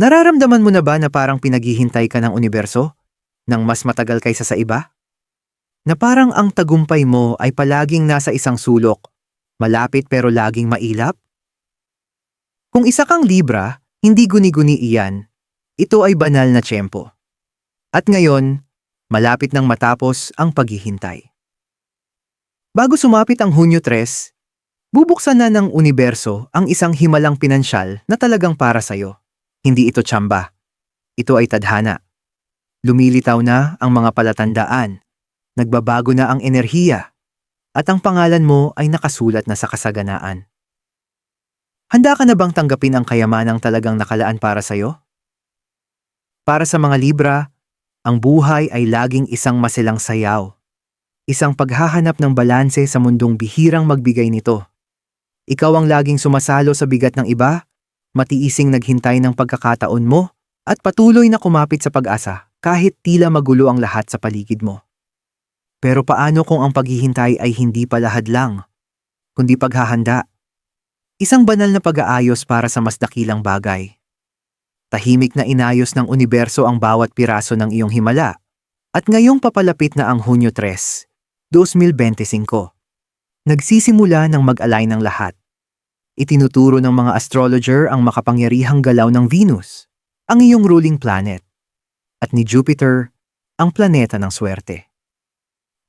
Nararamdaman mo na ba na parang pinaghihintay ka ng universo? Nang mas matagal kaysa sa iba? Na parang ang tagumpay mo ay palaging nasa isang sulok, malapit pero laging mailap? Kung isa kang Libra, hindi guni-guni iyan. Ito ay banal na tiyempo. At ngayon, malapit nang matapos ang paghihintay. Bago sumapit ang Hunyo 3, bubuksan na ng universo ang isang himalang pinansyal na talagang para sa'yo. Hindi ito tsamba. Ito ay tadhana. Lumilitaw na ang mga palatandaan. Nagbabago na ang enerhiya. At ang pangalan mo ay nakasulat na sa kasaganaan. Handa ka na bang tanggapin ang kayamanang talagang nakalaan para sa'yo? Para sa mga Libra, ang buhay ay laging isang masilang sayaw. Isang paghahanap ng balanse sa mundong bihirang magbigay nito. Ikaw ang laging sumasalo sa bigat ng iba, matiising naghintay ng pagkakataon mo, at patuloy na kumapit sa pag-asa kahit tila magulo ang lahat sa paligid mo. Pero paano kung ang paghihintay ay hindi pala hadlang, kundi paghahanda? Isang banal na pag-aayos para sa mas dakilang bagay. Tahimik na inayos ng universo ang bawat piraso ng iyong himala. At ngayong papalapit na ang Hunyo 3, 2025. Nagsisimula ng mag-align ng lahat. Itinuturo ng mga astrologer ang makapangyarihang galaw ng Venus, ang iyong ruling planet, at ni Jupiter, ang planeta ng swerte.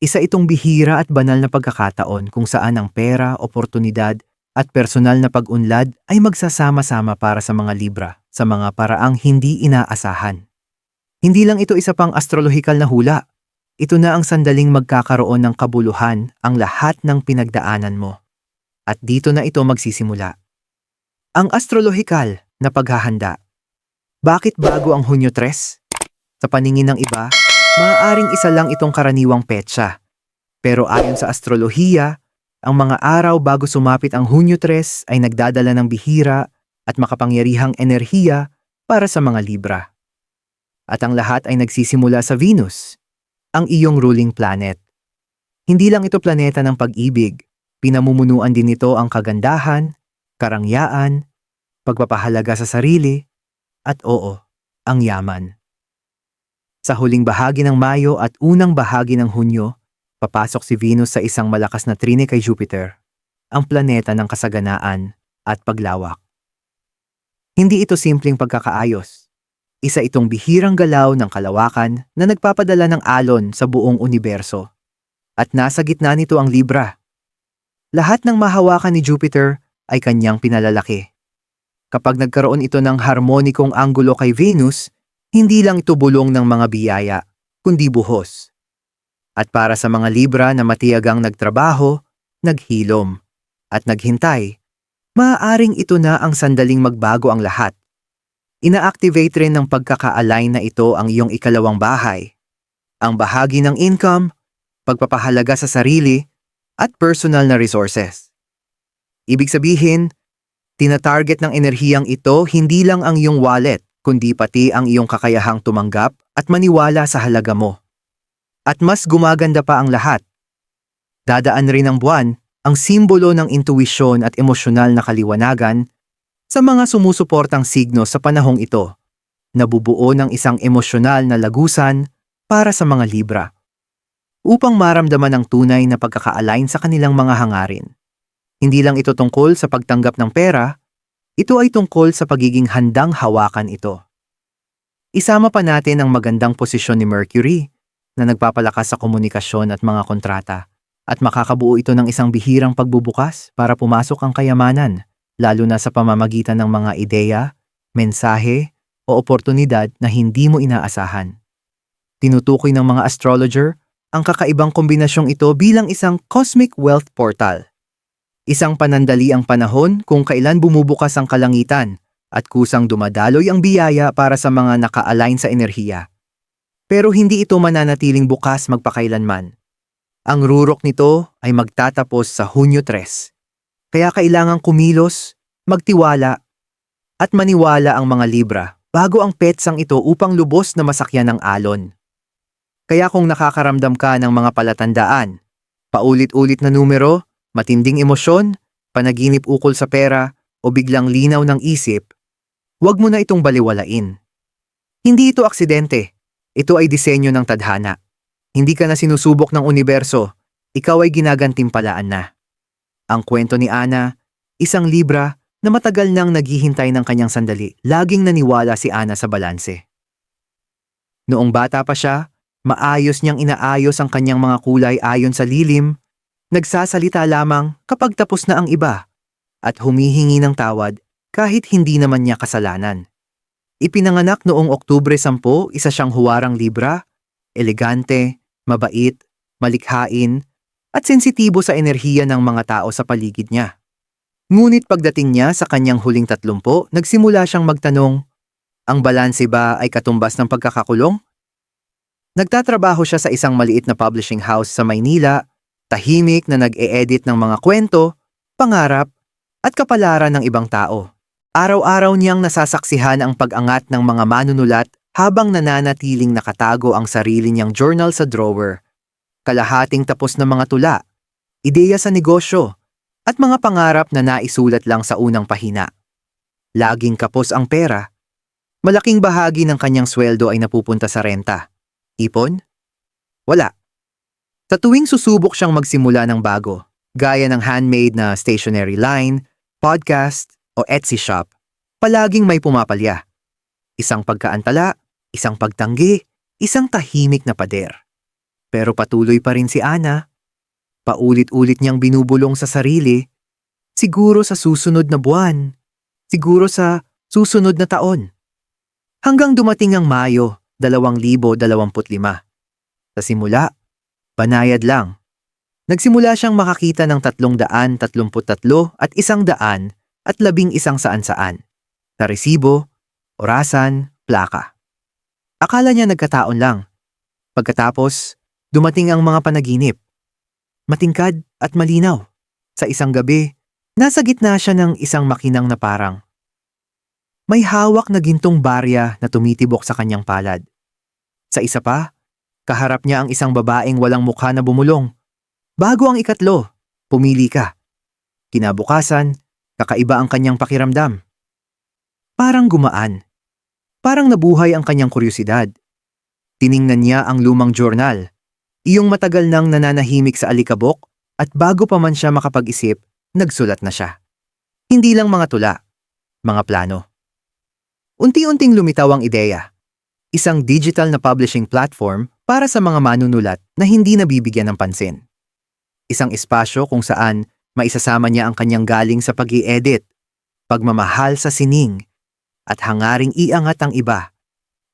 Isa itong bihira at banal na pagkakataon kung saan ang pera, oportunidad, at personal na pag-unlad ay magsasama-sama para sa mga Libra sa mga paraang hindi inaasahan. Hindi lang ito isa pang astrolohikal na hula. Ito na ang sandaling magkakaroon ng kabuluhan ang lahat ng pinagdaanan mo. At dito na ito magsisimula. Ang astrolohikal na paghahanda. Bakit bago ang Hunyo 3? Sa paningin ng iba, maaaring isa lang itong karaniwang petsa. Pero ayon sa astrolohiya, ang mga araw bago sumapit ang Hunyo 3 ay nagdadala ng bihira at makapangyarihang enerhiya para sa mga Libra. At ang lahat ay nagsisimula sa Venus, ang iyong ruling planet. Hindi lang ito planeta ng pag-ibig, pinamumunuan din nito ang kagandahan, karangyaan, pagpapahalaga sa sarili, at oo, ang yaman. Sa huling bahagi ng Mayo at unang bahagi ng Hunyo, papasok si Venus sa isang malakas na trine kay Jupiter, ang planeta ng kasaganaan at paglawak. Hindi ito simpleng pagkakaayos. Isa itong bihirang galaw ng kalawakan na nagpapadala ng alon sa buong universo. At nasa gitna nito ang Libra. Lahat ng mahawakan ni Jupiter ay kanyang pinalalaki. Kapag nagkaroon ito ng harmonikong anggulo kay Venus, hindi lang ito bulong ng mga biyaya, kundi buhos. At para sa mga Libra na matiyagang nagtrabaho, naghilom, at naghintay, maaaring ito na ang sandaling magbago ang lahat. Ina-activate rin ng pagkaka-align na ito ang iyong ikalawang bahay. Ang bahagi ng income, pagpapahalaga sa sarili, at personal na resources. Ibig sabihin, tinatarget ng enerhiyang ito hindi lang ang iyong wallet, kundi pati ang iyong kakayahang tumanggap at maniwala sa halaga mo. At mas gumaganda pa ang lahat. Dadaan rin ang buwan, ang simbolo ng intuwisyon at emosyonal na kaliwanagan sa mga sumusuportang signo sa panahong ito, nabubuo ng isang emosyonal na lagusan para sa mga Libra upang maramdaman ang tunay na pagkaka-align sa kanilang mga hangarin. Hindi lang ito tungkol sa pagtanggap ng pera, ito ay tungkol sa pagiging handang hawakan ito. Isama pa natin ang magandang posisyon ni Mercury na nagpapalakas sa komunikasyon at mga kontrata at makakabuo ito ng isang bihirang pagbubukas para pumasok ang kayamanan, lalo na sa pamamagitan ng mga ideya, mensahe o oportunidad na hindi mo inaasahan. Tinutukoy ng mga astrologer ang kakaibang kombinasyong ito bilang isang cosmic wealth portal. Isang panandali ang panahon kung kailan bumubukas ang kalangitan at kusang dumadaloy ang biyaya para sa mga naka-align sa enerhiya. Pero hindi ito mananatiling bukas magpakailanman. Ang rurok nito ay magtatapos sa Hunyo 3. Kaya kailangang kumilos, magtiwala, at maniwala ang mga Libra bago ang petsang ito upang lubos na masakyan ng alon. Kaya kung nakakaramdam ka ng mga palatandaan, paulit-ulit na numero, matinding emosyon, panaginip ukol sa pera, o biglang linaw ng isip, Huwag mo na itong baliwalain. Hindi ito aksidente. Ito ay disenyo ng tadhana. Hindi ka na sinusubok ng universo. Ikaw ay ginagantimpalaan na. Ang kwento ni Ana, isang libra na matagal nang naghihintay ng kanyang sandali, laging naniwala si Ana sa balanse. Noong bata pa siya, maayos niyang inaayos ang kanyang mga kulay ayon sa lilim, nagsasalita lamang kapag tapos na ang iba, at humihingi ng tawad kahit hindi naman niya kasalanan. Ipinanganak noong Oktubre 10, isa siyang huwarang libra, elegante, mabait, malikhain, at sensitibo sa enerhiya ng mga tao sa paligid niya. Ngunit pagdating niya sa kanyang huling tatlumpo, nagsimula siyang magtanong, ang balanse ba ay katumbas ng pagkakakulong? Nagtatrabaho siya sa isang maliit na publishing house sa Maynila, tahimik na nag-e-edit ng mga kwento, pangarap, at kapalaran ng ibang tao. Araw-araw niyang nasasaksihan ang pag-angat ng mga manunulat habang nananatiling nakatago ang sarili niyang journal sa drawer. Kalahating tapos na mga tula, ideya sa negosyo, at mga pangarap na naisulat lang sa unang pahina. Laging kapos ang pera. Malaking bahagi ng kanyang sweldo ay napupunta sa renta. Ipon? Wala. Sa tuwing susubok siyang magsimula ng bago, gaya ng handmade na stationery line, podcast, o Etsy shop, palaging may pumapalya. Isang pagkaantala, isang pagtanggi, isang tahimik na pader. Pero patuloy pa rin si Ana. Paulit-ulit niyang binubulong sa sarili, siguro sa susunod na buwan, siguro sa susunod na taon. Hanggang dumating ang Mayo 2025. Sa simula, banayad lang. Nagsimula siyang makakita ng 333 at isang daan at labing isang saan-saan. Sa resibo, orasan, plaka. Akala niya nagkataon lang. Pagkatapos, dumating ang mga panaginip. Matingkad at malinaw. Sa isang gabi, nasa gitna siya ng isang makinang na parang. May hawak na gintong barya na tumitibok sa kanyang palad. Sa isa pa, kaharap niya ang isang babaeng walang mukha na bumulong. Bago ang ikatlo, pumili ka. Kinabukasan, kakaiba ang kanyang pakiramdam. Parang gumaan. Parang nabuhay ang kanyang kuryosidad. Tiningnan niya ang lumang journal, iyong matagal nang nananahimik sa alikabok at bago pa man siya makapag-isip, nagsulat na siya. Hindi lang mga tula, mga plano. Unti-unting lumitaw ang ideya. Isang digital na publishing platform para sa mga manunulat na hindi nabibigyan ng pansin. Isang espasyo kung saan maisasama niya ang kanyang galing sa pag edit pagmamahal sa sining, at hangaring iangat ang iba,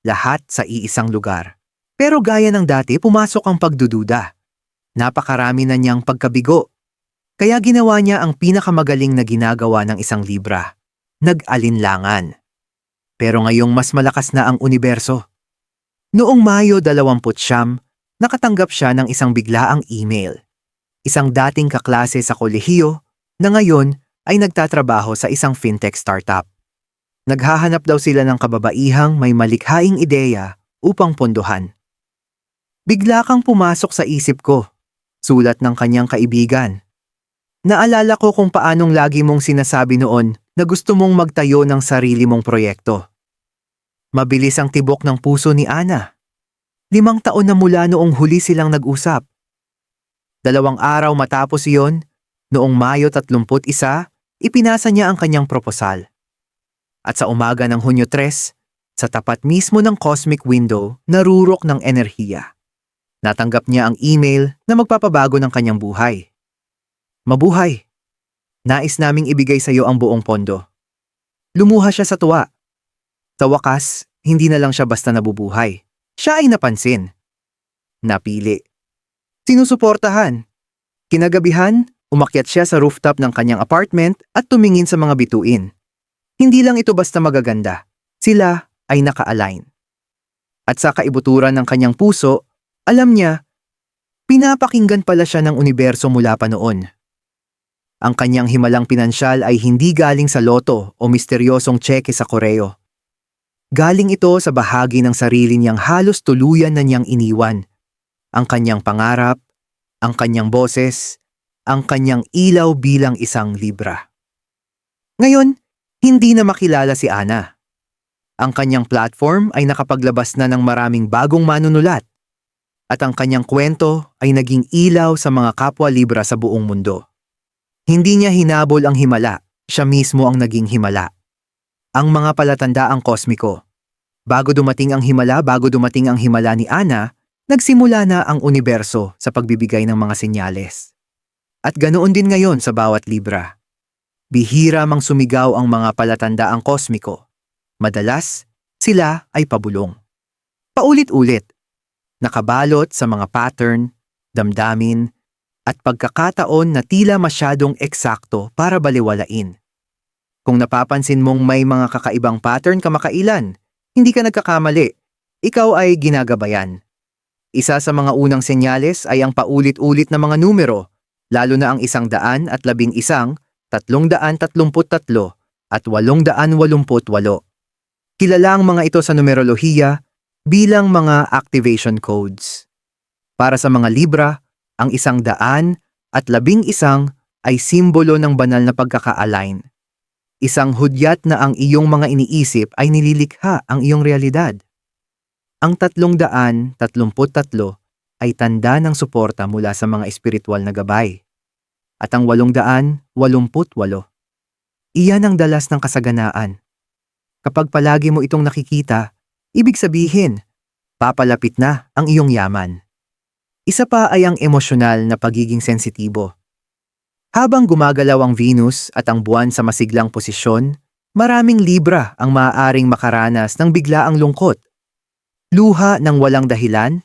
lahat sa iisang lugar. Pero gaya ng dati, pumasok ang pagdududa. Napakarami na niyang pagkabigo. Kaya ginawa niya ang pinakamagaling na ginagawa ng isang libra. Nag-alinlangan. Pero ngayong mas malakas na ang universo. Noong Mayo 20 nakatanggap siya ng isang biglaang email isang dating kaklase sa kolehiyo na ngayon ay nagtatrabaho sa isang fintech startup. Naghahanap daw sila ng kababaihang may malikhaing ideya upang pondohan. Bigla kang pumasok sa isip ko, sulat ng kanyang kaibigan. Naalala ko kung paanong lagi mong sinasabi noon na gusto mong magtayo ng sarili mong proyekto. Mabilis ang tibok ng puso ni Ana. Limang taon na mula noong huli silang nag-usap Dalawang araw matapos iyon, noong Mayo 31, ipinasa niya ang kanyang proposal. At sa umaga ng Hunyo 3, sa tapat mismo ng cosmic window, narurok ng enerhiya. Natanggap niya ang email na magpapabago ng kanyang buhay. Mabuhay! Nais naming ibigay sa iyo ang buong pondo. Lumuha siya sa tuwa. Sa wakas, hindi na lang siya basta nabubuhay. Siya ay napansin. Napili Sinusuportahan. Kinagabihan, umakyat siya sa rooftop ng kanyang apartment at tumingin sa mga bituin. Hindi lang ito basta magaganda. Sila ay naka-align. At sa kaibuturan ng kanyang puso, alam niya, pinapakinggan pala siya ng universo mula pa noon. Ang kanyang himalang pinansyal ay hindi galing sa loto o misteryosong tseke sa koreo. Galing ito sa bahagi ng sarili niyang halos tuluyan na niyang iniwan ang kanyang pangarap, ang kanyang boses, ang kanyang ilaw bilang isang libra. Ngayon, hindi na makilala si Ana. Ang kanyang platform ay nakapaglabas na ng maraming bagong manunulat. At ang kanyang kwento ay naging ilaw sa mga kapwa Libra sa buong mundo. Hindi niya hinabol ang himala, siya mismo ang naging himala. Ang mga palatandaang kosmiko. Bago dumating ang himala, bago dumating ang himala ni Ana, nagsimula na ang universo sa pagbibigay ng mga senyales. At ganoon din ngayon sa bawat Libra. Bihira mang sumigaw ang mga palatandaang kosmiko. Madalas, sila ay pabulong. Paulit-ulit. Nakabalot sa mga pattern, damdamin, at pagkakataon na tila masyadong eksakto para baliwalain. Kung napapansin mong may mga kakaibang pattern kamakailan, hindi ka nagkakamali. Ikaw ay ginagabayan. Isa sa mga unang senyales ay ang paulit-ulit na mga numero, lalo na ang isang daan at labing isang, tatlong daan tatlumput tatlo, at walong daan walumput walo. Kilala ang mga ito sa numerolohiya bilang mga activation codes. Para sa mga Libra, ang isang daan at labing isang ay simbolo ng banal na pagkaka-align. Isang hudyat na ang iyong mga iniisip ay nililikha ang iyong realidad. Ang tatlong daan, tatlumput tatlo, ay tanda ng suporta mula sa mga espiritual na gabay. At ang walong daan, walumput walo. Iyan ang dalas ng kasaganaan. Kapag palagi mo itong nakikita, ibig sabihin, papalapit na ang iyong yaman. Isa pa ay ang emosyonal na pagiging sensitibo. Habang gumagalaw ang Venus at ang buwan sa masiglang posisyon, maraming Libra ang maaaring makaranas ng biglaang lungkot, luha ng walang dahilan,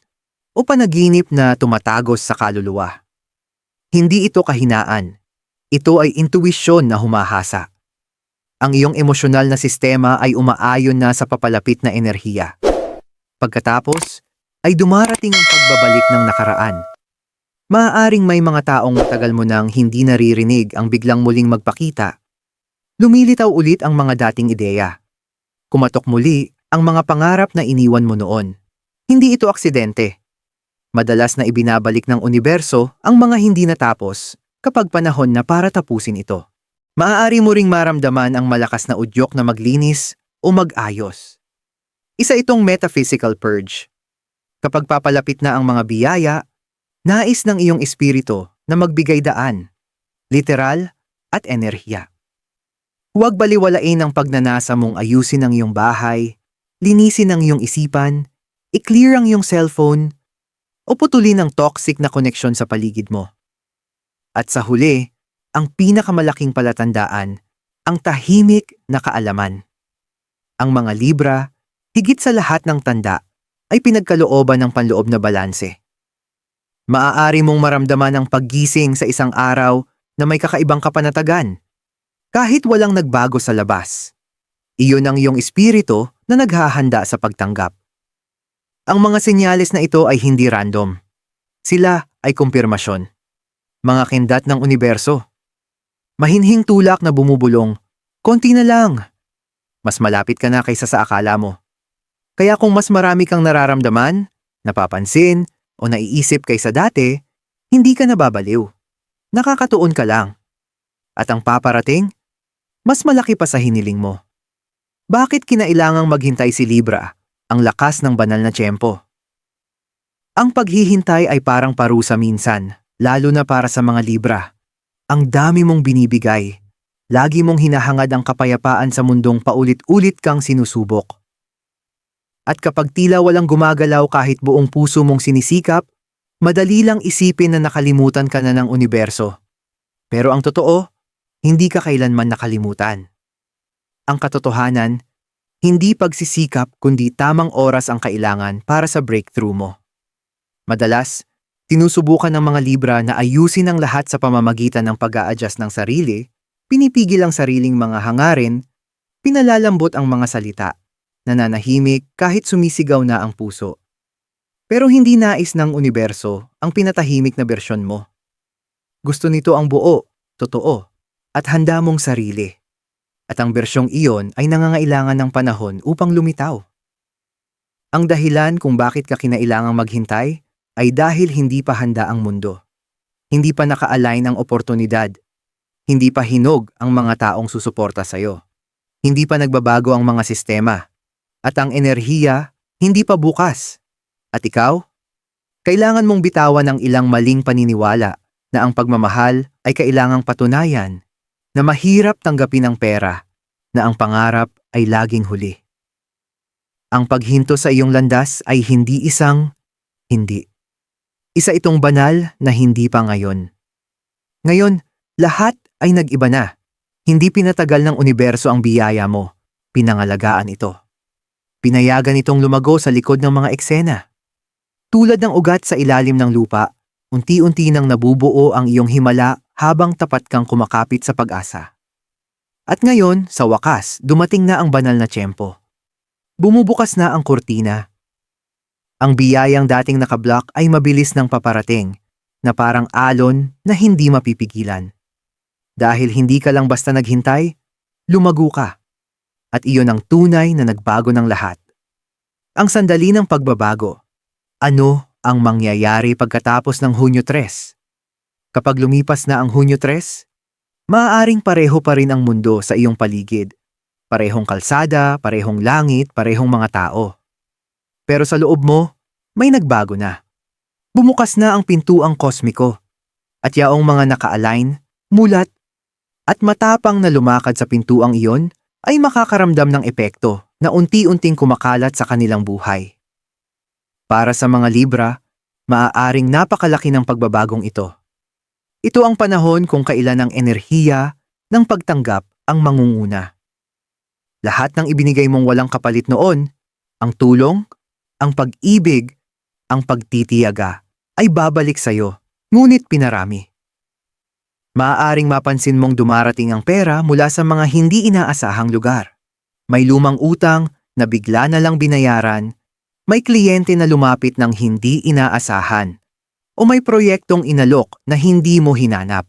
o panaginip na tumatagos sa kaluluwa. Hindi ito kahinaan. Ito ay intuwisyon na humahasa. Ang iyong emosyonal na sistema ay umaayon na sa papalapit na enerhiya. Pagkatapos, ay dumarating ang pagbabalik ng nakaraan. Maaaring may mga taong matagal mo nang hindi naririnig ang biglang muling magpakita. Lumilitaw ulit ang mga dating ideya. Kumatok muli ang mga pangarap na iniwan mo noon. Hindi ito aksidente. Madalas na ibinabalik ng universo ang mga hindi natapos kapag panahon na para tapusin ito. Maaari mo ring maramdaman ang malakas na udyok na maglinis o mag-ayos. Isa itong metaphysical purge. Kapag papalapit na ang mga biyaya, nais ng iyong espiritu na magbigay daan, literal at enerhiya. Huwag baliwalain ang pagnanasa mong ayusin ang iyong bahay, linisin ang iyong isipan, i-clear ang iyong cellphone, o putulin ang toxic na koneksyon sa paligid mo. At sa huli, ang pinakamalaking palatandaan, ang tahimik na kaalaman. Ang mga Libra, higit sa lahat ng tanda, ay pinagkalooban ng panloob na balanse. Maaari mong maramdaman ang paggising sa isang araw na may kakaibang kapanatagan. Kahit walang nagbago sa labas. Iyon ang iyong espiritu na naghahanda sa pagtanggap. Ang mga senyales na ito ay hindi random. Sila ay kumpirmasyon. Mga kindat ng universo. Mahinhing tulak na bumubulong. Konti na lang. Mas malapit ka na kaysa sa akala mo. Kaya kung mas marami kang nararamdaman, napapansin, o naiisip kaysa dati, hindi ka nababaliw. Nakakatuon ka lang. At ang paparating, mas malaki pa sa hiniling mo. Bakit kinailangang maghintay si Libra, ang lakas ng banal na tiyempo? Ang paghihintay ay parang parusa minsan, lalo na para sa mga Libra. Ang dami mong binibigay. Lagi mong hinahangad ang kapayapaan sa mundong paulit-ulit kang sinusubok. At kapag tila walang gumagalaw kahit buong puso mong sinisikap, madali lang isipin na nakalimutan ka na ng universo. Pero ang totoo, hindi ka kailanman nakalimutan. Ang katotohanan, hindi pagsisikap kundi tamang oras ang kailangan para sa breakthrough mo. Madalas, tinusubukan ng mga Libra na ayusin ang lahat sa pamamagitan ng pag adjust ng sarili, pinipigil ang sariling mga hangarin, pinalalambot ang mga salita, nananahimik kahit sumisigaw na ang puso. Pero hindi nais ng universo ang pinatahimik na bersyon mo. Gusto nito ang buo, totoo, at handa mong sarili. At ang bersyong iyon ay nangangailangan ng panahon upang lumitaw. Ang dahilan kung bakit ka kinailangang maghintay ay dahil hindi pa handa ang mundo. Hindi pa naka-align ang oportunidad. Hindi pa hinog ang mga taong susuporta sa'yo. Hindi pa nagbabago ang mga sistema At ang enerhiya, hindi pa bukas. At ikaw? Kailangan mong bitawan ang ilang maling paniniwala na ang pagmamahal ay kailangang patunayan, na mahirap tanggapin ang pera, na ang pangarap ay laging huli. Ang paghinto sa iyong landas ay hindi isang hindi. Isa itong banal na hindi pa ngayon. Ngayon, lahat ay nag-iba na. Hindi pinatagal ng universo ang biyaya mo. Pinangalagaan ito. Pinayagan itong lumago sa likod ng mga eksena. Tulad ng ugat sa ilalim ng lupa, unti-unti nang nabubuo ang iyong himala habang tapat kang kumakapit sa pag-asa. At ngayon, sa wakas, dumating na ang banal na tiyempo. Bumubukas na ang kurtina. Ang biyayang dating nakablock ay mabilis nang paparating, na parang alon na hindi mapipigilan. Dahil hindi ka lang basta naghintay, lumago ka. At iyon ang tunay na nagbago ng lahat. Ang sandali ng pagbabago. Ano ang mangyayari pagkatapos ng Hunyo 3? Kapag lumipas na ang Hunyo 3, maaaring pareho pa rin ang mundo sa iyong paligid. Parehong kalsada, parehong langit, parehong mga tao. Pero sa loob mo, may nagbago na. Bumukas na ang pintuang kosmiko. At yaong mga naka-align, mulat, at matapang na lumakad sa pintuang iyon ay makakaramdam ng epekto na unti-unting kumakalat sa kanilang buhay. Para sa mga Libra, maaaring napakalaki ng pagbabagong ito. Ito ang panahon kung kailan ang enerhiya ng pagtanggap ang mangunguna. Lahat ng ibinigay mong walang kapalit noon, ang tulong, ang pag-ibig, ang pagtitiyaga, ay babalik sa iyo, ngunit pinarami. Maaaring mapansin mong dumarating ang pera mula sa mga hindi inaasahang lugar. May lumang utang na bigla na lang binayaran, may kliyente na lumapit ng hindi inaasahan, o may proyektong inalok na hindi mo hinanap.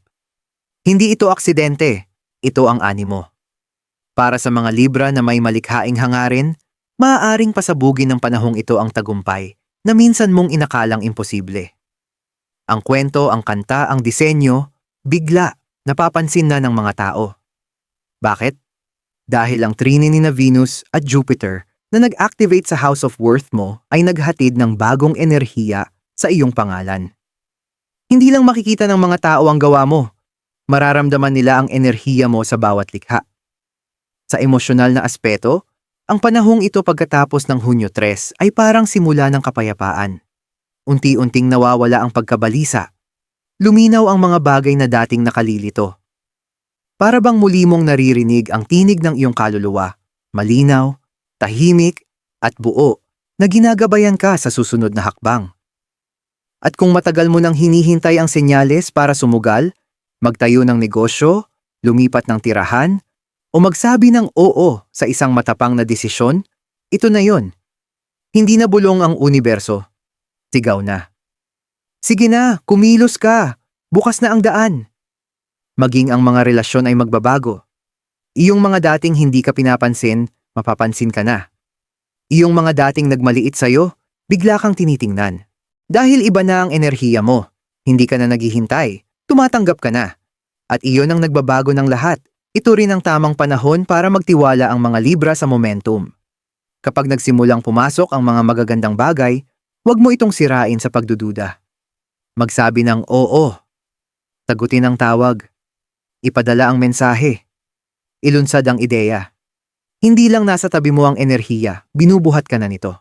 Hindi ito aksidente, ito ang animo. Para sa mga Libra na may malikhaing hangarin, maaaring pasabugin ng panahong ito ang tagumpay na minsan mong inakalang imposible. Ang kwento, ang kanta, ang disenyo, bigla napapansin na ng mga tao. Bakit? Dahil ang trinity na Venus at Jupiter na nag-activate sa House of Worth mo ay naghatid ng bagong enerhiya sa iyong pangalan. Hindi lang makikita ng mga tao ang gawa mo, mararamdaman nila ang enerhiya mo sa bawat likha. Sa emosyonal na aspeto, ang panahong ito pagkatapos ng Hunyo 3 ay parang simula ng kapayapaan. Unti-unting nawawala ang pagkabalisa. Luminaw ang mga bagay na dating nakalilito. Para bang muli mong naririnig ang tinig ng iyong kaluluwa, malinaw, tahimik, at buo na ginagabayan ka sa susunod na hakbang. At kung matagal mo nang hinihintay ang senyales para sumugal, magtayo ng negosyo, lumipat ng tirahan, o magsabi ng oo sa isang matapang na desisyon, ito na yon. Hindi na bulong ang universo. Sigaw na. Sige na, kumilos ka. Bukas na ang daan. Maging ang mga relasyon ay magbabago. Iyong mga dating hindi ka pinapansin, mapapansin ka na. Iyong mga dating nagmaliit sa'yo, bigla kang tinitingnan. Dahil iba na ang enerhiya mo, hindi ka na naghihintay, tumatanggap ka na. At iyon ang nagbabago ng lahat. Ito rin ang tamang panahon para magtiwala ang mga Libra sa momentum. Kapag nagsimulang pumasok ang mga magagandang bagay, huwag mo itong sirain sa pagdududa. Magsabi ng oo. Tagutin ang tawag. Ipadala ang mensahe. Ilunsad ang ideya. Hindi lang nasa tabi mo ang enerhiya, binubuhat ka na nito.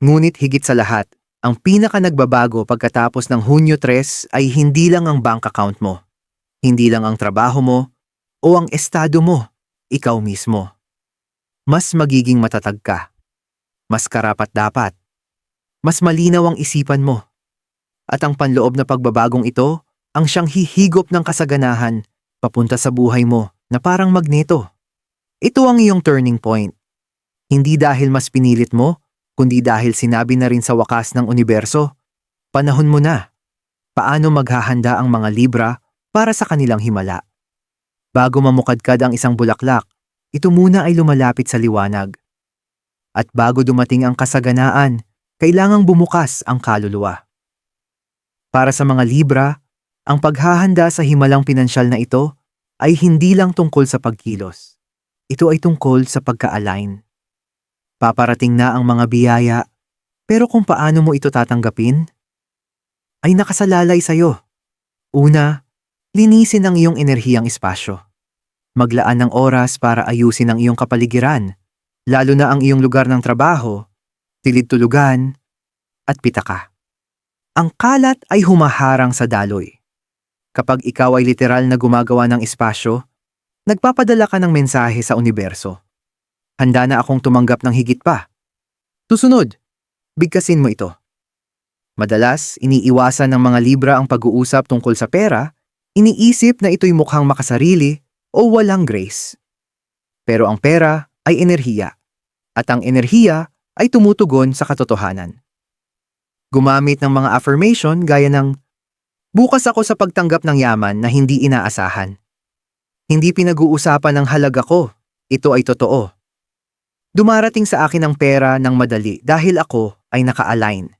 Ngunit higit sa lahat, ang pinaka nagbabago pagkatapos ng Hunyo 3 ay hindi lang ang bank account mo. Hindi lang ang trabaho mo, o ang estado mo, ikaw mismo. Mas magiging matatag ka. Mas karapat dapat. Mas malinaw ang isipan mo. At ang panloob na pagbabagong ito, ang siyang hihigop ng kasaganahan papunta sa buhay mo na parang magneto. Ito ang iyong turning point. Hindi dahil mas pinilit mo, kundi dahil sinabi na rin sa wakas ng universo, panahon mo na. Paano maghahanda ang mga Libra para sa kanilang himala? Bago mamukadkad ang isang bulaklak, ito muna ay lumalapit sa liwanag. At bago dumating ang kasaganaan, kailangang bumukas ang kaluluwa. Para sa mga Libra, ang paghahanda sa himalang pinansyal na ito ay hindi lang tungkol sa pagkilos. Ito ay tungkol sa pagka-align. Paparating na ang mga biyaya, pero kung paano mo ito tatanggapin, ay nakasalalay sa'yo. Una, linisin ang iyong enerhiyang espasyo. Maglaan ng oras para ayusin ang iyong kapaligiran, lalo na ang iyong lugar ng trabaho, tilid tulugan, at pitaka. Ang kalat ay humaharang sa daloy. Kapag ikaw ay literal na gumagawa ng espasyo, nagpapadala ka ng mensahe sa universo. Handa na akong tumanggap ng higit pa. Susunod, bigkasin mo ito. Madalas, iniiwasan ng mga libra ang pag-uusap tungkol sa pera, iniisip na ito'y mukhang makasarili o walang grace. Pero ang pera ay enerhiya, at ang enerhiya ay tumutugon sa katotohanan. Gumamit ng mga affirmation gaya ng Bukas ako sa pagtanggap ng yaman na hindi inaasahan. Hindi pinag-uusapan ng halaga ko, ito ay totoo. Dumarating sa akin ang pera ng madali dahil ako ay naka-align.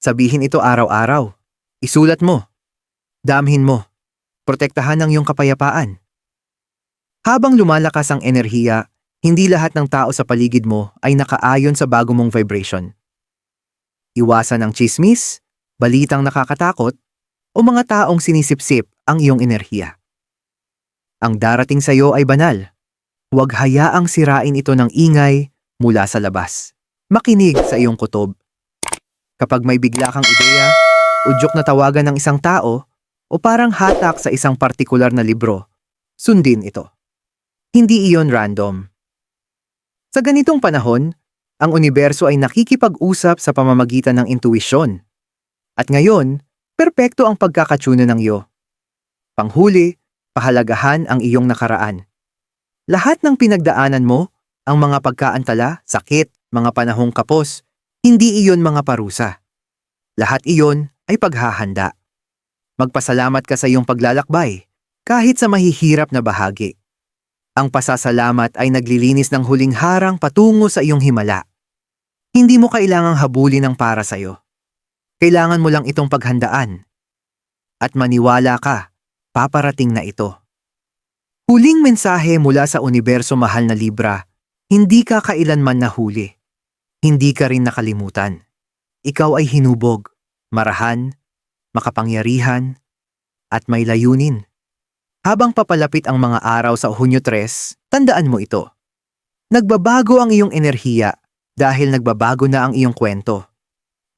Sabihin ito araw-araw. Isulat mo. Damhin mo. Protektahan ang iyong kapayapaan. Habang lumalakas ang enerhiya, hindi lahat ng tao sa paligid mo ay nakaayon sa bago mong vibration. Iwasan ang chismis, balitang nakakatakot, o mga taong sinisipsip ang iyong enerhiya. Ang darating sa iyo ay banal. Huwag hayaang sirain ito ng ingay mula sa labas. Makinig sa iyong kutob. Kapag may bigla kang ideya, udyok na tawagan ng isang tao, o parang hatak sa isang partikular na libro, sundin ito. Hindi iyon random. Sa ganitong panahon, ang universo ay nakikipag-usap sa pamamagitan ng intuisyon. At ngayon, perpekto ang pagkakatsuna ng iyo. Panghuli, pahalagahan ang iyong nakaraan. Lahat ng pinagdaanan mo, ang mga pagkaantala, sakit, mga panahong kapos, hindi iyon mga parusa. Lahat iyon ay paghahanda. Magpasalamat ka sa iyong paglalakbay, kahit sa mahihirap na bahagi. Ang pasasalamat ay naglilinis ng huling harang patungo sa iyong himala. Hindi mo kailangang habulin ng para sa iyo. Kailangan mo lang itong paghandaan. At maniwala ka, paparating na ito. Huling mensahe mula sa universo mahal na Libra, hindi ka kailanman nahuli. Hindi ka rin nakalimutan. Ikaw ay hinubog, marahan, makapangyarihan, at may layunin. Habang papalapit ang mga araw sa Hunyo 3, tandaan mo ito. Nagbabago ang iyong enerhiya dahil nagbabago na ang iyong kwento.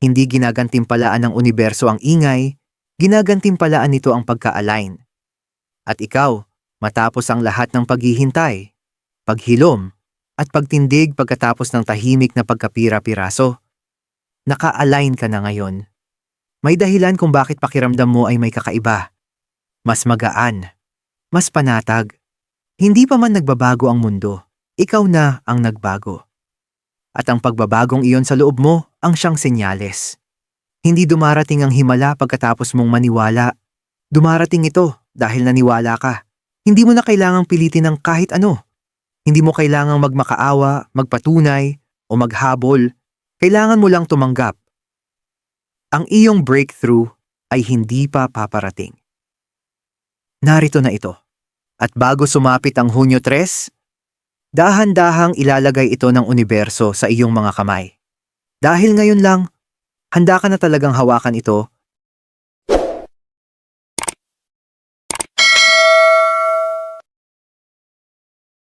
Hindi ginagantimpalaan ng universo ang ingay, ginagantimpalaan nito ang pagka-align. At ikaw, matapos ang lahat ng paghihintay, paghilom, at pagtindig pagkatapos ng tahimik na pagkapira-piraso, naka-align ka na ngayon. May dahilan kung bakit pakiramdam mo ay may kakaiba. Mas magaan, mas panatag. Hindi pa man nagbabago ang mundo, ikaw na ang nagbago. At ang pagbabagong iyon sa loob mo ang siyang senyales. Hindi dumarating ang himala pagkatapos mong maniwala. Dumarating ito dahil naniwala ka. Hindi mo na kailangang pilitin ng kahit ano. Hindi mo kailangang magmakaawa, magpatunay, o maghabol. Kailangan mo lang tumanggap. Ang iyong breakthrough ay hindi pa paparating. Narito na ito. At bago sumapit ang Hunyo 3, dahan-dahang ilalagay ito ng universo sa iyong mga kamay. Dahil ngayon lang, handa ka na talagang hawakan ito